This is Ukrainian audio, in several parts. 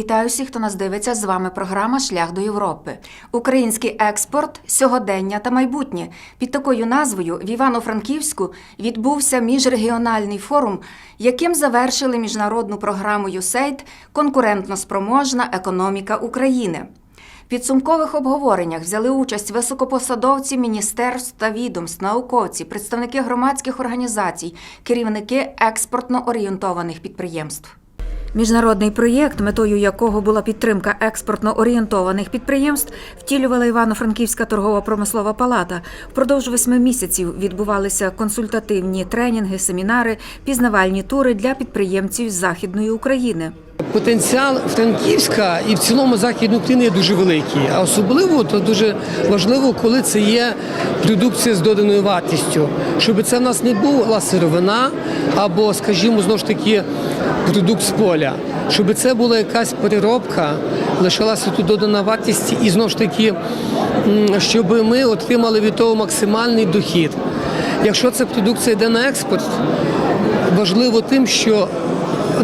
Вітаю всіх, хто нас дивиться. З вами програма Шлях до Європи. Український експорт, сьогодення та майбутнє. Під такою назвою в Івано-Франківську відбувся міжрегіональний форум, яким завершили міжнародну програму «ЮСЕЙД Конкурентно спроможна економіка України. Підсумкових обговореннях взяли участь високопосадовці міністерств та відомств, науковці, представники громадських організацій, керівники експортно орієнтованих підприємств. Міжнародний проєкт, метою якого була підтримка експортно орієнтованих підприємств, втілювала Івано-Франківська торгово-промислова палата. Впродовж восьми місяців відбувалися консультативні тренінги, семінари, пізнавальні тури для підприємців з Західної України. Потенціал Франківська і в цілому Західної України є дуже великий. А особливо то дуже важливо, коли це є продукція з доданою вартістю, щоб це в нас не була сировина або, скажімо, знову ж таки продукт з поля, щоб це була якась переробка, лишилася тут додана вартість, і знову ж таки, щоб ми отримали від того максимальний дохід. Якщо ця продукція йде на експорт, важливо тим, що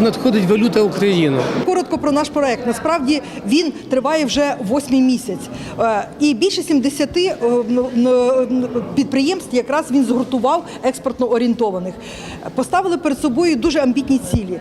надходить валюта України. Коротко про наш проект. Насправді він триває вже восьмий місяць, Е, і більше 70 е, підприємств якраз він згуртував експортно орієнтованих. Поставили перед собою дуже амбітні цілі.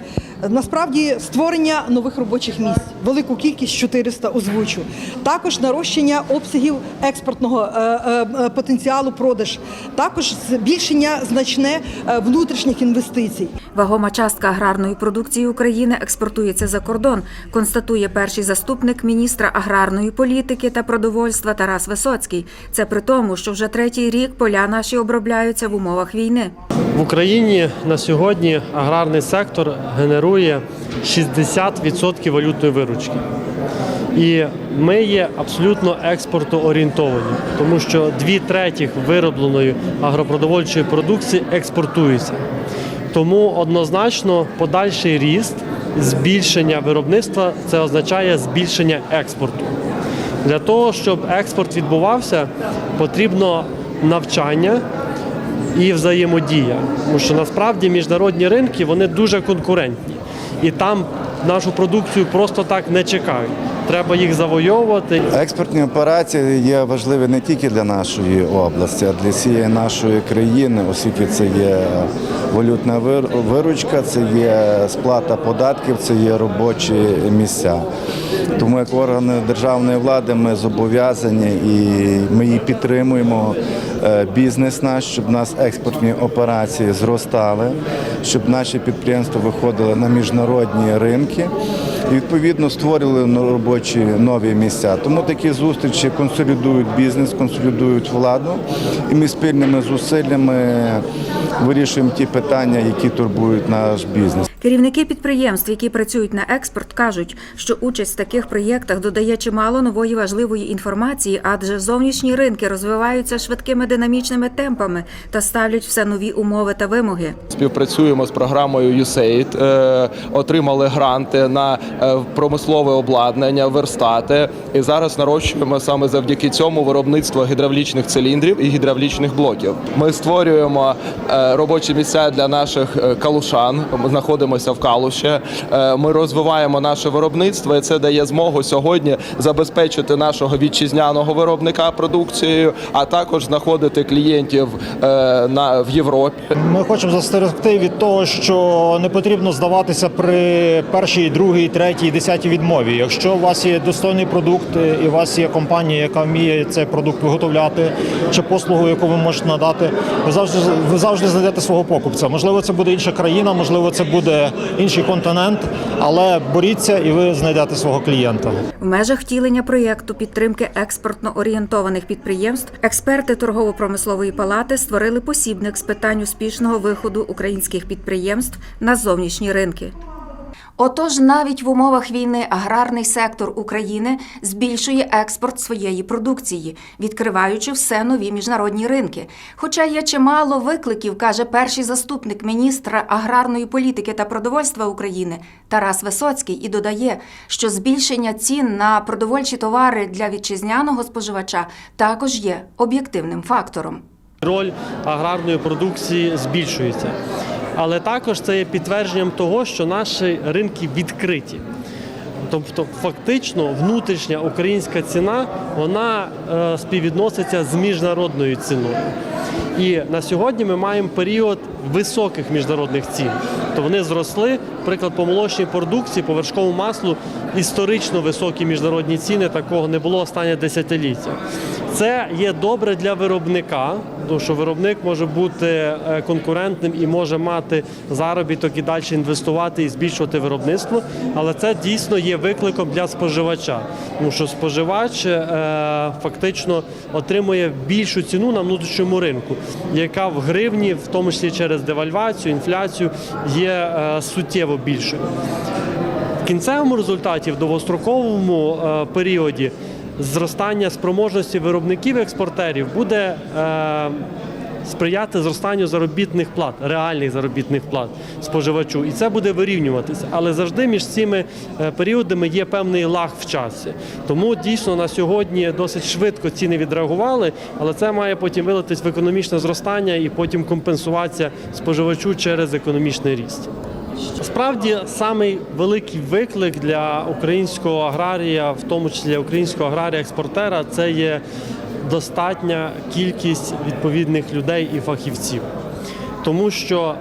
Насправді створення нових робочих місць, велику кількість 400 озвучу. Також нарощення обсягів експортного е, е, е, потенціалу продаж, також збільшення значне внутрішніх інвестицій. Вагома частка аграрної продукції України експортується за кордон, констатує перший заступник міністра аграрної політики та продовольства Тарас Висоцький. Це при тому, що вже третій рік поля наші обробляються в умовах війни. В Україні на сьогодні аграрний сектор генерує 60% валютної виручки. І ми є абсолютно експортоорієнтовані, тому що дві третіх виробленої агропродовольчої продукції експортується. Тому однозначно подальший ріст, збільшення виробництва це означає збільшення експорту. Для того, щоб експорт відбувався, потрібно навчання і взаємодія. Тому що насправді міжнародні ринки вони дуже конкурентні. І там нашу продукцію просто так не чекають. Треба їх завойовувати. Експортні операції є важливі не тільки для нашої області, а для всієї нашої країни, оскільки це є валютна виручка, це є сплата податків, це є робочі місця. Тому як органи державної влади ми зобов'язані і ми її підтримуємо. е, Бізнес наш, щоб у нас експортні операції зростали, щоб наші підприємства виходили на міжнародні ринки і відповідно створили робочі нові місця. Тому такі зустрічі консолідують бізнес, консолідують владу, і ми спільними зусиллями вирішуємо ті питання, які турбують наш бізнес. Керівники підприємств, які працюють на експорт, кажуть, що участь в таких проєктах додає чимало нової важливої інформації, адже зовнішні ринки розвиваються швидкими динамічними темпами та ставлять все нові умови та вимоги. Співпрацюємо з програмою USAID, е, отримали гранти на е, промислове обладнання, верстати. І зараз нарощуємо саме завдяки цьому виробництво гідравлічних циліндрів і гідравлічних блоків. Ми створюємо е, робочі місця для наших калушан. Ми знаходимося в Калуші. Е, Ми розвиваємо наше виробництво, і це дає змогу сьогодні забезпечити нашого вітчизняного виробника продукцією, а також знаходити клієнтів е, на в Європі. Ми хочемо застерегти від того, що не потрібно здаватися при першій, другій, третій, десятій відмові. Якщо у вас є достойний продукт е, і у вас є компанія, яка вміє цей продукт виготовляти, чи послугу, яку ви можете надати, ви завжди ви завжди знайдете свого покупця. Можливо, це буде інша країна, можливо, це буде інший континент, але боріться і ви знайдете свого клієнта. В межах втілення проєкту підтримки експортно орієнтованих підприємств експерти торгово-промислової палати створили посібник з питань успішного виходу українських підприємств на зовнішні ринки. Отож, навіть в умовах війни аграрний сектор України збільшує експорт своєї продукції, відкриваючи все нові міжнародні ринки. Хоча є чимало викликів, каже перший заступник міністра аграрної політики та продовольства України Тарас Висоцький, і додає, що збільшення цін на продовольчі товари для вітчизняного споживача також є об'єктивним фактором. Роль аграрної продукції збільшується. Але також це є підтвердженням того, що наші ринки відкриті. Тобто, фактично, внутрішня українська ціна вона е, співвідноситься з міжнародною ціною. І на сьогодні ми маємо період високих міжнародних цін. То вони зросли. Приклад по молочній продукції, по вершковому маслу історично високі міжнародні ціни. Такого не було останнє десятиліття. Це є добре для виробника, тому що виробник може бути е, конкурентним і може мати заробіток і далі інвестувати і збільшувати виробництво. Але це дійсно є викликом для споживача, тому що споживач е, фактично отримує більшу ціну на внутрішньому ринку, яка в гривні, в тому числі через девальвацію, інфляцію, є е, суттєво більшою. В кінцевому результаті, в довгостроковому е, періоді, зростання спроможності виробників експортерів буде е, сприяти зростанню заробітних плат, реальних заробітних плат споживачу, і це буде вирівнюватися. Але завжди між цими е, періодами є певний лаг в часі. Тому дійсно на сьогодні досить швидко ціни відреагували, але це має потім вилитись в економічне зростання і потім компенсуватися споживачу через економічний ріст. Справді самий великий виклик для українського аграрія, в тому числі для українського аграрія-експортера, це є достатня кількість відповідних людей і фахівців. Тому що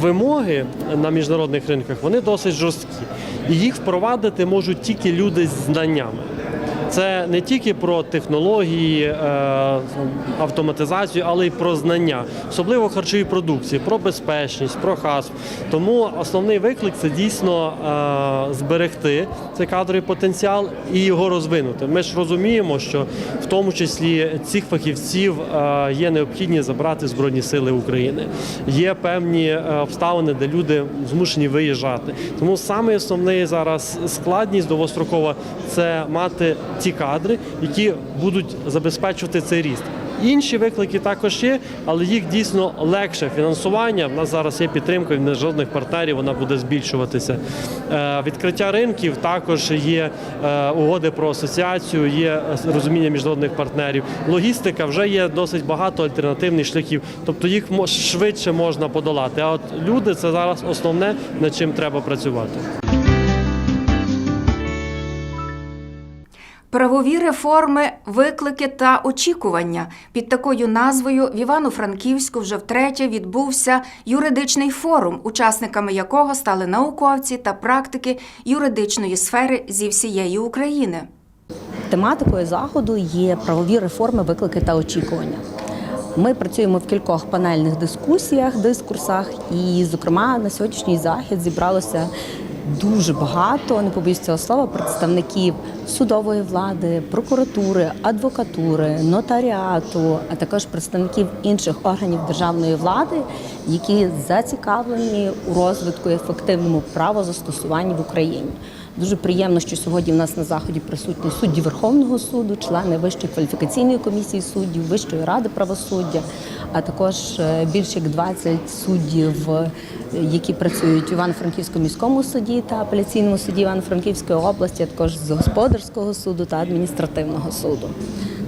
вимоги на міжнародних ринках вони досить жорсткі, і їх впровадити можуть тільки люди з знаннями. Це не тільки про технології, е, автоматизацію, але й про знання, особливо харчовій продукції, про безпечність, про хасп. Тому основний виклик це дійсно е, зберегти цей кадровий потенціал і його розвинути. Ми ж розуміємо, що в тому числі цих фахівців е, є необхідність забрати збройні сили України. Є певні обставини, де люди змушені виїжджати. Тому саме основний зараз складність довгострокова це мати ті кадри, які будуть забезпечувати цей ріст. Інші виклики також є, але їх дійсно легше фінансування. В нас зараз є підтримка від міжнародних партнерів, вона буде збільшуватися. Е, Відкриття ринків також є е, угоди про асоціацію, є розуміння міжнародних партнерів. Логістика вже є досить багато альтернативних шляхів, тобто їх швидше можна подолати. А от люди це зараз основне, над чим треба працювати. Правові реформи, виклики та очікування. Під такою назвою в Івано-Франківську вже втретє відбувся юридичний форум, учасниками якого стали науковці та практики юридичної сфери зі всієї України. Тематикою заходу є правові реформи, виклики та очікування. Ми працюємо в кількох панельних дискусіях, дискурсах, і, зокрема, на сьогоднішній захід зібралося дуже багато, не побоюсь цього слова, представників судової влади, прокуратури, адвокатури, нотаріату, а також представників інших органів державної влади, які зацікавлені у розвитку і ефективному правозастосуванні в Україні. Дуже приємно, що сьогодні в нас на заході присутні судді Верховного суду, члени Вищої кваліфікаційної комісії суддів, Вищої ради правосуддя, а також е, більше як 20 суддів, які працюють в Івано-Франківському міському суді та апеляційному суді Івано-Франківської області, а також з господарського суду та адміністративного суду.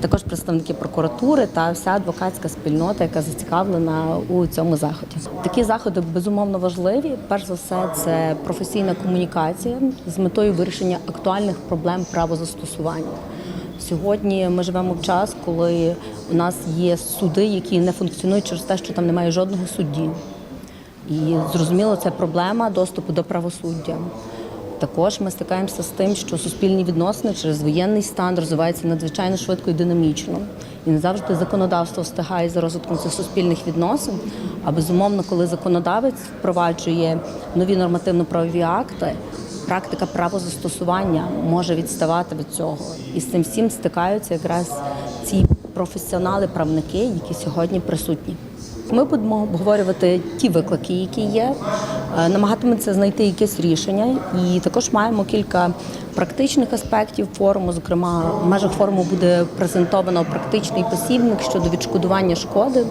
Також представники прокуратури та вся адвокатська спільнота, яка зацікавлена у цьому заході. Такі заходи безумовно важливі. Перш за все, це професійна комунікація з метою вирішення актуальних проблем правозастосування. Сьогодні ми живемо в час, коли у нас є суди, які не функціонують через те, що там немає жодного судді. І зрозуміло, це проблема доступу до правосуддя. Також ми стикаємося з тим, що суспільні відносини через воєнний стан розвиваються надзвичайно швидко і динамічно. І не завжди законодавство встигає за розвитком цих суспільних відносин. А безумовно, коли законодавець впроваджує нові нормативно-правові акти, практика правозастосування може відставати від цього. І з цим всім стикаються якраз ці професіонали-правники, які сьогодні присутні. Ми будемо обговорювати ті виклики, які є, намагатиметься знайти якесь рішення, і також маємо кілька практичних аспектів форуму. Зокрема, в межах форуму буде презентовано практичний посібник щодо відшкодування шкоди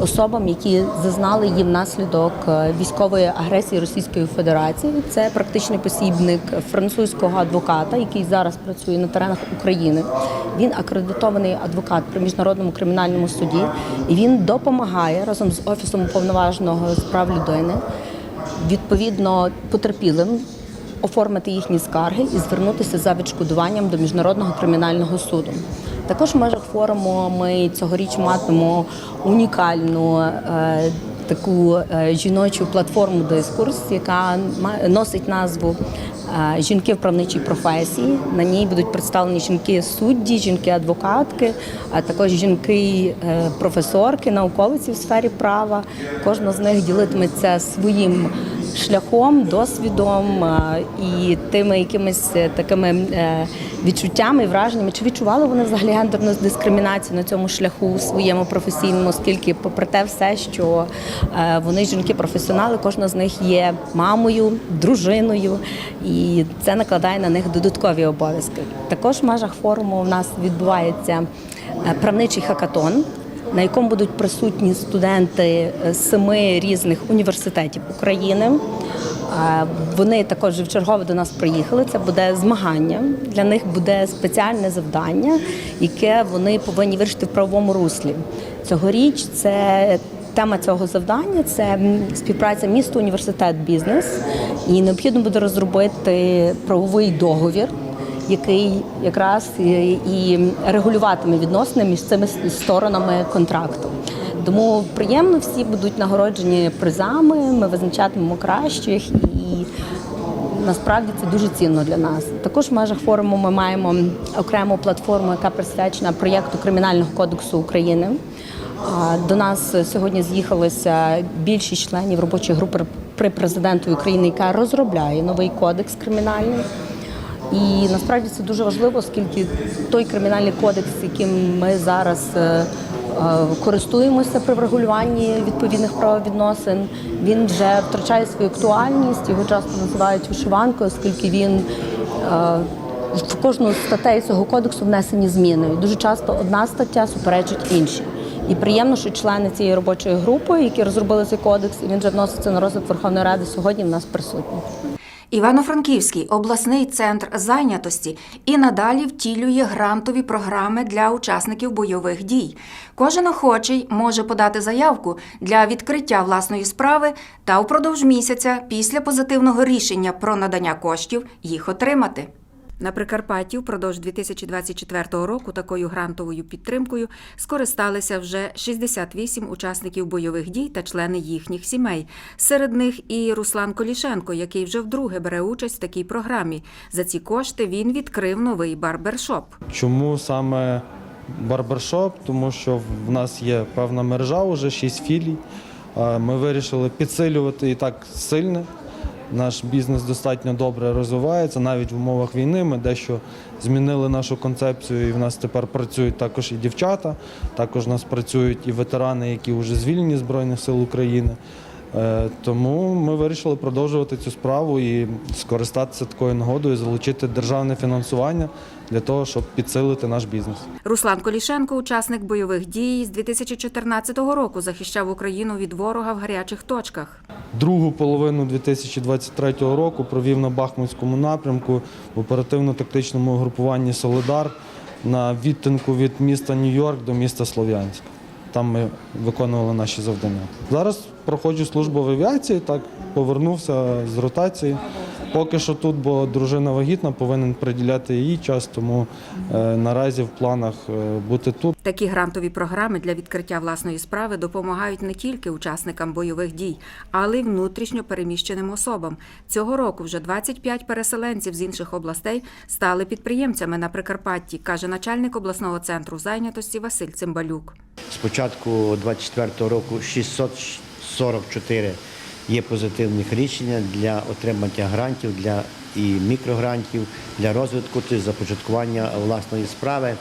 особам, які зазнали її внаслідок е, військової агресії Російської Федерації. Це практичний посібник французького адвоката, який зараз працює на теренах України. Він акредитований адвокат при міжнародному кримінальному суді, і він допомагає разом з офісом уповноваженого з прав людини відповідно потерпілим оформити їхні скарги і звернутися за відшкодуванням до міжнародного кримінального суду. Також в межах форуму ми цьогоріч матимемо унікальну е, таку е, жіночу платформу дискурс, яка носить назву е, Жінки в правничій професії. На ній будуть представлені жінки судді, жінки адвокатки, а також жінки е, професорки, науковиці в сфері права. Кожна з них ділитиметься своїм шляхом, досвідом е, і тими якимись е, такими е, відчуттями враженнями. Чи відчували вони взагалі гендерну дискримінацію на цьому шляху своєму професійному, оскільки, попри те, все, що вони жінки-професіонали, кожна з них є мамою, дружиною, і це накладає на них додаткові обов'язки. Також в межах форуму в нас відбувається правничий хакатон на якому будуть присутні студенти з семи різних університетів України. Е, Вони також в чергове до нас приїхали. Це буде змагання. Для них буде спеціальне завдання, яке вони повинні вирішити в правовому руслі. Цьогоріч це тема цього завдання це співпраця місто, університет, бізнес. І необхідно буде розробити правовий договір який якраз і- регулюватиме відносини між цими сторонами контракту. Тому приємно всі будуть нагороджені призами. Ми визначатимемо кращих і. Насправді це дуже цінно для нас. Також в межах форуму ми маємо окрему платформу, яка присвячена проєкту Кримінального кодексу України. До нас сьогодні з'їхалося більшість членів робочої групи при президенту України, яка розробляє новий кодекс кримінальний. І насправді це дуже важливо, оскільки той кримінальний кодекс, яким ми зараз е, е, користуємося при врегулюванні відповідних правовідносин, він вже втрачає свою актуальність. Його часто називають вишиванкою, оскільки він е, в кожну з статей цього кодексу внесені зміни. Дуже часто одна стаття суперечить іншій. І приємно, що члени цієї робочої групи, які розробили цей кодекс, і він вже вноситься на розгляд Верховної Ради сьогодні. В нас присутні. Івано-Франківський обласний центр зайнятості і надалі втілює грантові програми для учасників бойових дій. Кожен охочий може подати заявку для відкриття власної справи та упродовж місяця після позитивного рішення про надання коштів їх отримати. На Прикарпатті впродовж 2024 року такою грантовою підтримкою скористалися вже 68 учасників бойових дій та члени їхніх сімей. Серед них і Руслан Колішенко, який вже вдруге бере участь в такій програмі. За ці кошти він відкрив новий барбершоп. Чому саме барбершоп? Тому що в нас є певна мережа, вже шість філій. Е, Ми вирішили підсилювати і так сильне. Наш бізнес достатньо добре розвивається. Навіть в умовах війни ми дещо змінили нашу концепцію, і в нас тепер працюють також і дівчата, також у нас працюють і ветерани, які вже звільнені Збройних сил України. Е, Тому ми вирішили продовжувати цю справу і скористатися такою нагодою, залучити державне фінансування для того, щоб підсилити наш бізнес. Руслан Колішенко, учасник бойових дій з 2014 року, захищав Україну від ворога в гарячих точках. Другу половину 2023 року провів на Бахмутському напрямку в оперативно-тактичному угрупуванні Солидар на відтинку від міста Нью-Йорк до міста Слов'янськ. Там ми виконували наші завдання. Зараз проходжу службу в авіації, так повернувся з ротації. Поки що тут, бо дружина вагітна, повинен приділяти їй час, тому е, наразі в планах е, бути тут. Такі грантові програми для відкриття власної справи допомагають не тільки учасникам бойових дій, але й внутрішньо переміщеним особам. Цього року вже 25 переселенців з інших областей стали підприємцями на Прикарпатті, каже начальник обласного центру зайнятості Василь Цимбалюк. З початку 24 року 644 є позитивних рішення для отримання грантів для і мікрогрантів для розвитку та започаткування власної справи.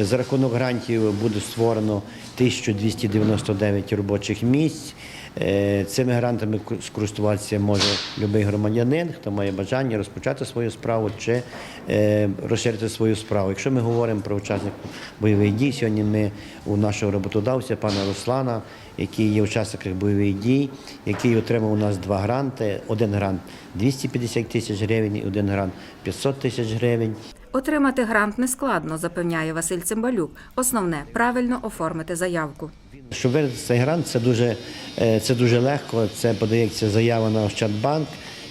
За рахунок грантів буде створено 1299 робочих місць. Е, Цими грантами скористуватися може будь-який громадянин, хто має бажання розпочати свою справу чи е, розширити свою справу. Якщо ми говоримо про учасників бойових дій, сьогодні ми у нашого роботодавця, пана Руслана, який є учасником бойових дій, який отримав у нас два гранти. Один грант 250 тисяч гривень, і один грант 500 тисяч гривень. Отримати грант нескладно, запевняє Василь Цимбалюк. Основне правильно оформити заявку. Щоб виграти цей грант, це дуже, е, це дуже легко. Це подається заява на Ощадбанк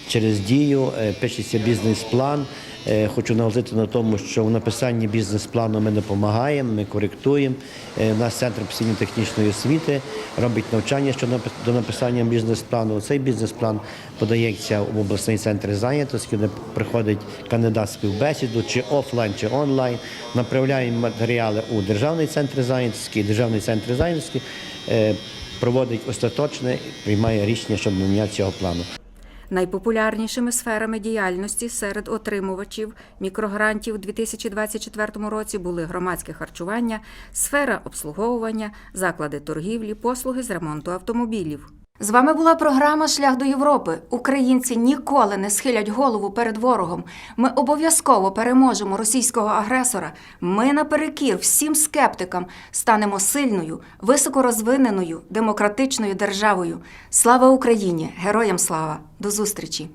через дію, е, пишеться бізнес-план. Е, Хочу наголосити на тому, що в написанні бізнес-плану ми допомагаємо, ми коректуємо. Е, У нас центр професійно-технічної освіти робить навчання щодо до написання бізнес-плану. Цей бізнес-план подається в обласний центр зайнятості, де приходить кандидат співбесіду, чи офлайн, чи онлайн. Направляємо матеріали у державний центр зайнятості, державний центр зайнятості е, проводить остаточне, приймає рішення щодо надання цього плану. Найпопулярнішими сферами діяльності серед отримувачів мікрогрантів у 2024 році були громадське харчування, сфера обслуговування, заклади торгівлі, послуги з ремонту автомобілів. З вами була програма Шлях до Європи. Українці ніколи не схилять голову перед ворогом. Ми обов'язково переможемо російського агресора. Ми наперекір всім скептикам станемо сильною, високорозвиненою, демократичною державою. Слава Україні! Героям слава! До зустрічі!